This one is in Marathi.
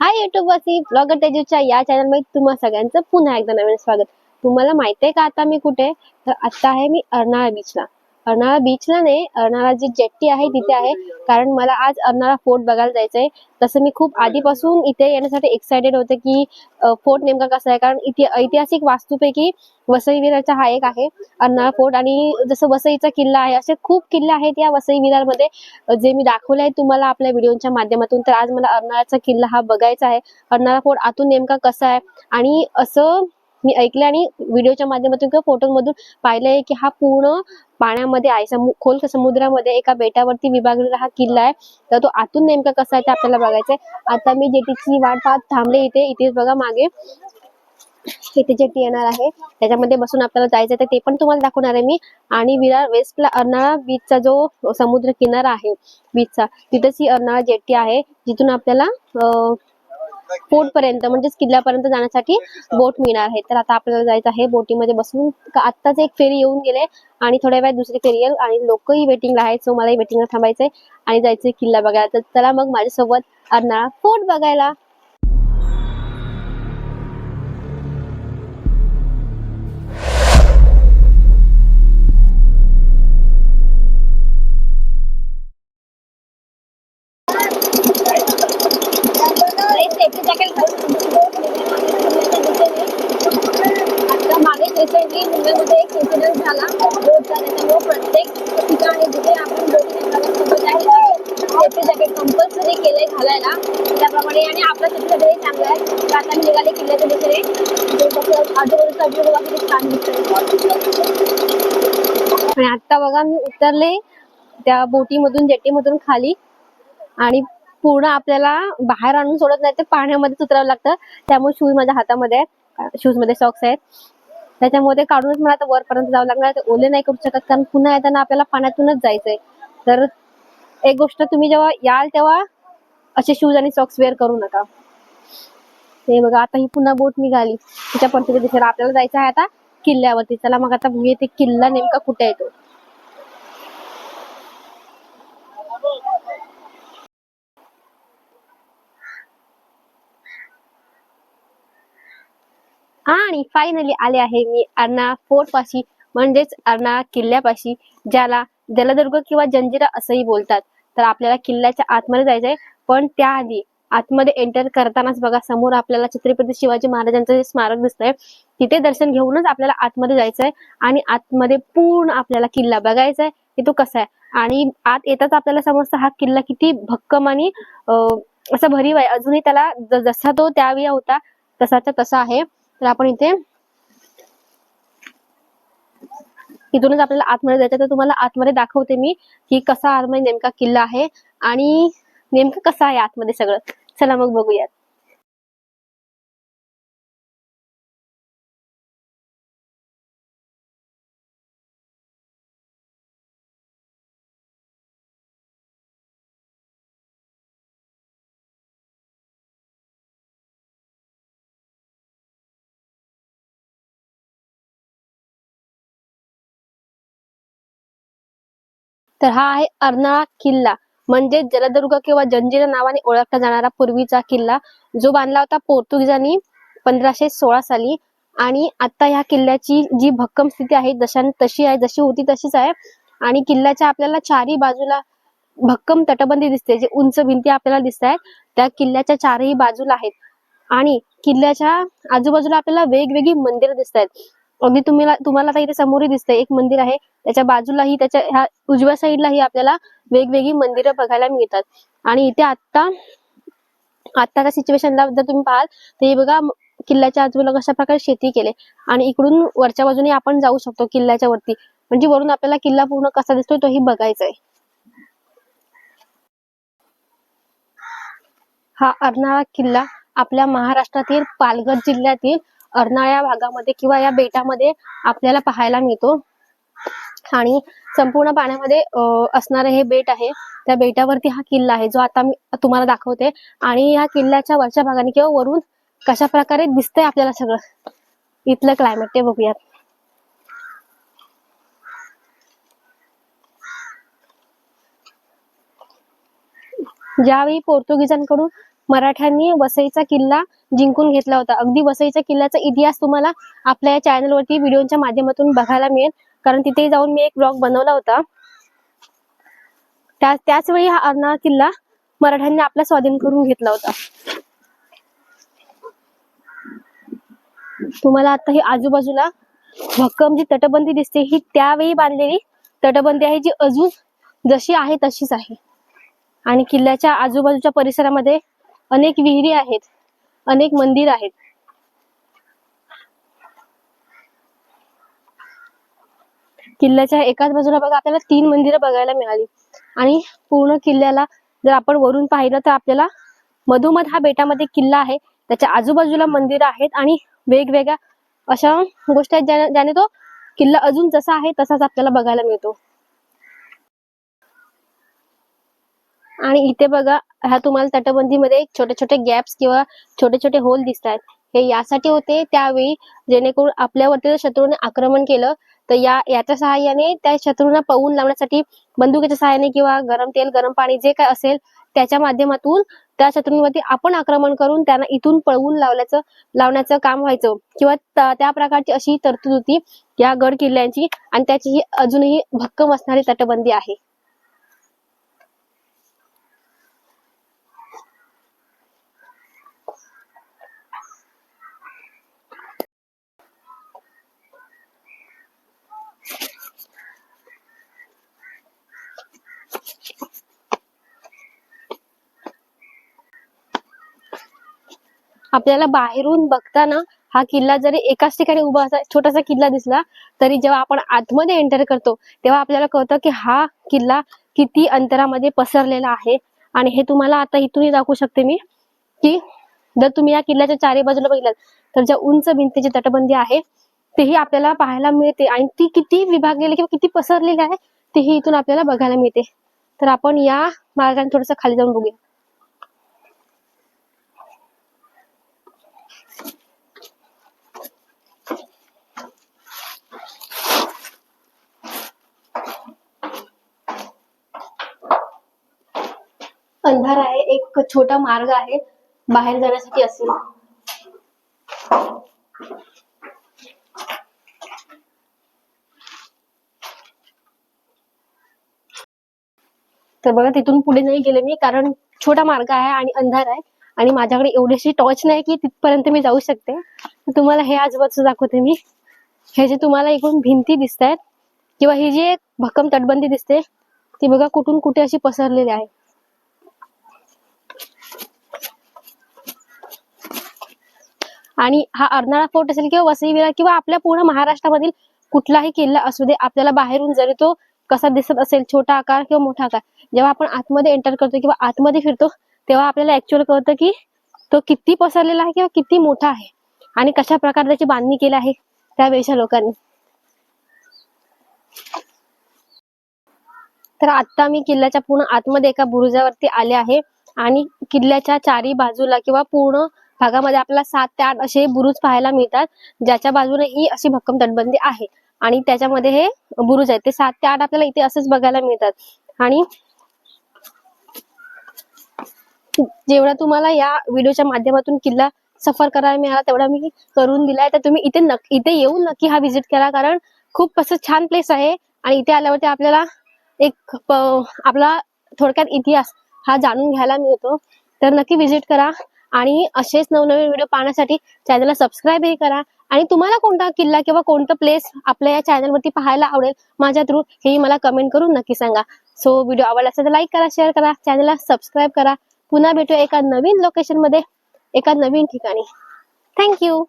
हाय युट्यूबवरती ब्लॉगर तेजूच्या या चॅनलमध्ये तुम्हा सगळ्यांचं पुन्हा एकदा नवीन स्वागत. तुम्हाला माहिती आहे का आता मी कुठे? तर आता आहे मी अर्नाळा बीचला अर्नाळा बीचला नाही अर्नाळा जी जेट्टी आहे तिथे आहे. कारण मला आज अर्नाळा फोर्ट बघायला जायचंय. तसं मी खूप आधीपासून इथे येण्यासाठी एक्सायटेड होते की फोर्ट नेमका कसा आहे? कारण इथे ऐतिहासिक वास्तूपैकी वसई विराचा हा एक आहे अर्नाळा फोर्ट आणि जसं वसईचा किल्ला आहे असे खूप किल्ले आहेत या वसई विरारमध्ये. जे मी दाखवले आहे तुम्हाला आपल्या व्हिडिओच्या माध्यमातून तर आज मला अर्नाळाचा किल्ला हा बघायचा आहे. अर्नाळा फोर्ट आतून नेमका कसा आहे? आणि असं मी ऐकले आणि व्हिडिओच्या माध्यमातून किंवा फोटोमधून पाहिलंय की हा पूर्ण पाण्यामध्ये आहे समु खोल समुद्रामध्ये एका बेटावरती विभागलेला हा किल्ला आहे. तर तो आतून नेमका कसा आहे ते आपल्याला बघायचंय. आता मी जेटीची वाट पाहत थांबले इथे इथेच बघा मागे. इथे जेटी येणार आहे. त्याच्यामध्ये बसून आपल्याला जायचं आहे तर ते पण तुम्हाला दाखवणार आहे मी. आणि विरार वेस्टला अर्नाळा बीचचा जो समुद्र किनारा आहे बीचचा तिथेच ही अर्नाळा जेट्टी आहे. जिथून आपल्याला पोर्ट फोर्ट पर्यंत म्हणजेच किल्ल्यापर्यंत जाण्यासाठी बोट मिळणार आहे. तर आता आपल्याला जायचं आहे बोटीमध्ये बसून. आत्ताच एक फेरी येऊन गेले आणि थोड्या वेळात दुसरी फेरी येईल आणि लोकही वेटिंगला आहेत सो मलाही वेटिंगला थांबायचंय आणि जायचंय किल्ला बघायला. तर चला मग माझ्यासोबत अर्नाळा फोर्ट बघायला. रिसेंटली मुंबईमध्ये म्हणजे एक इन्सिडेंट झाला बोटचा त्याच्यामुळे प्रत्येक ठिकाणी जिथे आपण बोटी सेफ्टी जॅकेट कंपल्सरी केलंय घालायला. त्याप्रमाणे आणि आपल्या सेफ्टीसाठी चांगलं आहे. तर आता मी निघाले किल्ल्याच्या दिशेने आजूबाजूचा व्ह्यू बघा किती छान दिसतोय. आणि आत्ता बघा मी उतरले त्या बोटीमधून जेटीमधून खाली. आणि पूर्ण आपल्याला बाहेर आणून सोडत नाही तर पाण्यामध्येच उतरावं लागतं. त्यामुळे शूज माझ्या हातामध्ये आहेत. शूजमध्ये सॉक्स आहेत. त्याच्यामुळे ते काढूनच मला आता वरपर्यंत जावं लागणार ते ओले नाही करू शकत कारण पुन्हा येताना आपल्याला पाण्यातूनच जायचंय. तर एक गोष्ट तुम्ही जेव्हा याल तेव्हा असे शूज आणि सॉक्स वेअर करू नका. ते बघा आता ही पुन्हा बोट निघाली. तिच्या परतीच्या दिशेला आपल्याला जायचं आहे आता किल्ल्यावरती. चला मग आता ते किल्ला नेमका कुठे येतो आणि फायनली आले आहे मी अर्णा फोर्ट पाशी म्हणजेच अर्णा किल्ल्यापाशी ज्याला जलदुर्ग किंवा जंजिरा असंही बोलतात. तर आपल्याला किल्ल्याच्या आतमध्ये जायचंय पण त्याआधी आतमध्ये एंटर करतानाच बघा समोर आपल्याला छत्रपती शिवाजी महाराजांचं जे स्मारक दिसतंय तिथे दर्शन घेऊनच आपल्याला आतमध्ये जायचंय आणि आतमध्ये पूर्ण आपल्याला किल्ला बघायचा आहे की तो कसा आहे. आणि आत येताच आपल्याला समजतं हा किल्ला किती भक्कम आणि असा भरीव आहे. अजूनही त्याला जसा तो त्यावेळी होता तसाचा तसा आहे. तर आपण इथे इथूनच आपल्याला आतमध्ये जायचं तर तुम्हाला आतमध्ये दाखवते मी की कसा आतमध्ये नेमका किल्ला आहे आणि नेमकं कसं आहे आतमध्ये सगळं. चला मग बघूयात. तर हा आहे अर्नाळा किल्ला. म्हणजे जलदुर्ग किंवा जंजिरा नावाने ओळखला जाणारा पूर्वीचा किल्ला जो बांधला होता पोर्तुगीजांनी पंधराशे सोळा साली. आणि आता ह्या किल्ल्याची जी भक्कम स्थिती आहे जशान तशी आहे जशी होती तशीच आहे. आणि किल्ल्याच्या आपल्याला चारही बाजूला भक्कम तटबंदी दिसते जे उंच भिंती आपल्याला दिसत आहेत. त्या किल्ल्याच्या चारही बाजूला आहेत. आणि किल्ल्याच्या आजूबाजूला आपल्याला वेगवेगळी मंदिरं दिसत आहेत. अगदी तुम्हाला तुम्हाला आता इथे समोरही दिसतंय. एक मंदिर आहे. त्याच्या बाजूलाही त्याच्या ह्या उजव्या साईडलाही आपल्याला वेगवेगळी मंदिरं बघायला मिळतात. आणि इथे आता आत्ताच्या सिच्युएशनला जर तुम्ही पाहाल तर हे बघा किल्ल्याच्या आजूबाजूला कशा प्रकारे शेती केले. आणि इकडून वरच्या बाजूने आपण जाऊ शकतो किल्ल्याच्या वरती. म्हणजे वरून आपल्याला किल्ला पूर्ण कसा दिसतोय तोही बघायचा आहे. हा अर्नाळा किल्ला. आपल्या महाराष्ट्रातील पालघर जिल्ह्यातील अर्नाळ्या भागामध्ये किंवा या बेटामध्ये आपल्याला पाहायला मिळतो. आणि संपूर्ण पाण्यामध्ये असणारे हे बेट आहे. त्या बेटावरती हा किल्ला आहे जो आता मी तुम्हाला दाखवते. आणि या किल्ल्याच्या वरच्या भागाने किंवा वरून कशा प्रकारे दिसतंय आपल्याला सगळं? इथलं क्लायमेट ते बघूयात. ज्यावेळी पोर्तुगीजांकडून मराठ्यांनी वसईचा किल्ला जिंकून घेतला होता. अगदी वसईच्या किल्ल्याचा इतिहास तुम्हाला आपल्या या चॅनलवरती व्हिडिओच्या माध्यमातून बघायला मिळेल. कारण तिथे जाऊन मी एक ब्लॉग बनवला होता. त्या त्याच वेळी हा अर्नाळा किल्ला मराठ्यांनी आपला स्वाधीन करून घेतला होता. तुम्हाला आता ही आजूबाजूला भक्कम जी तटबंदी दिसते ही त्यावेळी बांधलेली तटबंदी आहे जी अजून जशी आहे तशीच आहे. आणि किल्ल्याच्या आजूबाजूच्या परिसरामध्ये अनेक विहिरी आहेत अनेक मंदिर आहेत. किल्ल्याच्या एकाच बाजूला बघा आपल्याला तीन मंदिरं बघायला मिळाली. आणि पूर्ण किल्ल्याला जर आपण वरून पाहिलं तर आपल्याला मधोमध हा बेटामध्ये किल्ला आहे. त्याच्या आजूबाजूला मंदिरं आहेत आणि वेगवेगळ्या अशा गोष्टी आहेत ज्या- ज्याने तो किल्ला अजून जसा आहे तसाच आपल्याला बघायला मिळतो. आणि इथे बघा ह्या तुम्हाला तटबंदीमध्ये छोटे छोटे गॅप्स किंवा छोटे छोटे होल दिसत आहेत हे यासाठी होते त्यावेळी जेणेकरून आपल्यावरती जर शत्रूने आक्रमण केलं तर या याच्या सहाय्याने त्या शत्रूंना पळवून लावण्यासाठी बंदुकीच्या सहाय्याने किंवा गरम तेल गरम पाणी जे काय असेल त्याच्या माध्यमातून त्या शत्रूंवरती आपण आक्रमण करून त्यांना इथून पळवून लावल्याचं लावण्याचं काम व्हायचं. किंवा त्या प्रकारची अशी तरतूद होती या गड किल्ल्यांची आणि त्याची ही अजूनही भक्कम असणारी तटबंदी आहे. आपल्याला बाहेरून बघताना हा किल्ला जरी एकाच ठिकाणी उभा असा छोटासा किल्ला दिसला तरी जेव्हा आपण आतमध्ये एंटर करतो तेव्हा आपल्याला कळतं की हा किल्ला किती अंतरामध्ये पसरलेला आहे. आणि हे तुम्हाला आता इथूनही दाखवू शकते मी की जर तुम्ही या किल्ल्याच्या चारी बाजूला बघितलं तर ज्या उंच भिंतीची तटबंदी आहे तेही आपल्याला पाहायला मिळते. आणि ती किती विभागलेली किंवा किती पसरलेली आहे तेही इथून आपल्याला बघायला मिळते. तर आपण या मार्गाने थोडस खाली जाऊन बघूया. अंधार आहे एक छोटा मार्ग आहे बाहेर जाण्यासाठी असेल. तर बघा तिथून पुढे नाही गेले मी कारण छोटा मार्ग आहे आणि अंधार आहे. आणि माझ्याकडे एवढीशी टॉर्च नाही की तिथपर्यंत मी जाऊ शकते. तुम्हाला हे आजूबाजू दाखवते मी. हे जे तुम्हाला एकूण भिंती दिसत आहेत किंवा ही जी एक भक्कम तटबंदी दिसते ती बघा कुठून कुठे अशी पसरलेली आहे. आणि हा अर्नाळा फोर्ट असेल किंवा वसई विरा किंवा आपल्या पूर्ण महाराष्ट्रामधील कुठलाही किल्ला असू दे आपल्याला बाहेरून जरी तो कसा दिसत असेल छोटा आकार किंवा मोठा आकार जेव्हा आपण आतमध्ये एंटर करतो किंवा आतमध्ये फिरतो तेव्हा आपल्याला ऍक्च्युअल कळतं की तो किती पसरलेला आहे किंवा किती मोठा आहे आणि कशा प्रकारे त्याची बांधणी केली आहे त्यावेळेच्या लोकांनी. तर आता मी किल्ल्याच्या पूर्ण आतमध्ये एका बुरुजावरती आले आहे आणि किल्ल्याच्या चारी बाजूला किंवा पूर्ण भागामध्ये आपल्याला सात ते आठ असे बुरुज पाहायला मिळतात. ज्याच्या बाजूने ही अशी भक्कम तटबंदी आहे. आणि त्याच्यामध्ये हे बुरुज आहेत. ते सात ते आठ आपल्याला इथे असेच बघायला मिळतात. आणि जेवढा तुम्हाला या व्हिडिओच्या माध्यमातून किल्ला सफर करायला मिळाला तेवढा मी करून दिलाय. तर तुम्ही इथे नक्की इथे येऊन नक्की हा व्हिजिट करा. कारण खूप असं छान प्लेस आहे. आणि इथे आल्यावरती आपल्याला एक आपला थोडक्यात इतिहास हा जाणून घ्यायला मिळतो. तर नक्की व्हिजिट करा. आणि असेच नवनवीन व्हिडिओ पाहण्यासाठी चॅनलला सबस्क्राईबही करा. आणि तुम्हाला कोणता किल्ला किंवा कोणतं प्लेस आपल्या या चॅनलवरती पाहायला आवडेल माझ्या थ्रू हेही मला कमेंट करून नक्की सांगा. सो व्हिडिओ आवडला असेल तर लाईक करा शेअर करा चॅनलला सबस्क्राईब करा. पुन्हा भेटूया एका नवीन लोकेशनमध्ये एका नवीन ठिकाणी. थँक्यू